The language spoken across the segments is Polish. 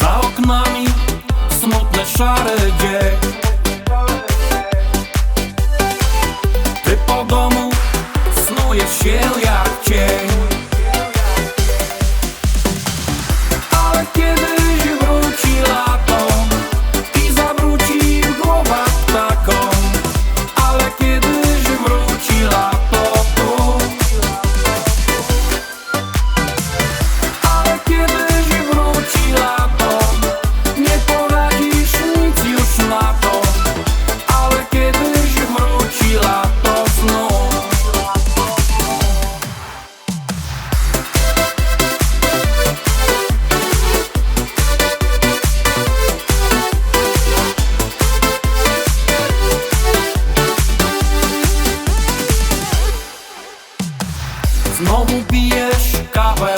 Za oknami smutne szare dzień Ty po domu snujesz się Znowu pijesz kawę,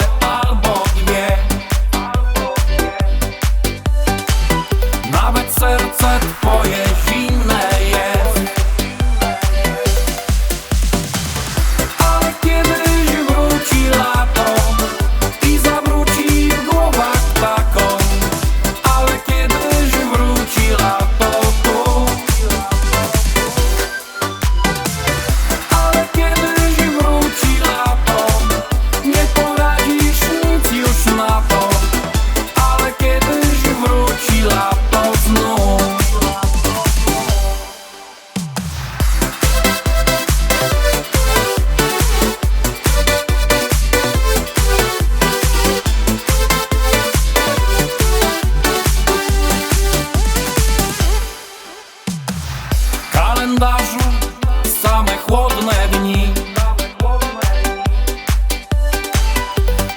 chłodne dni.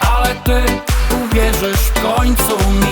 Ale ty uwierzysz w końcu mi.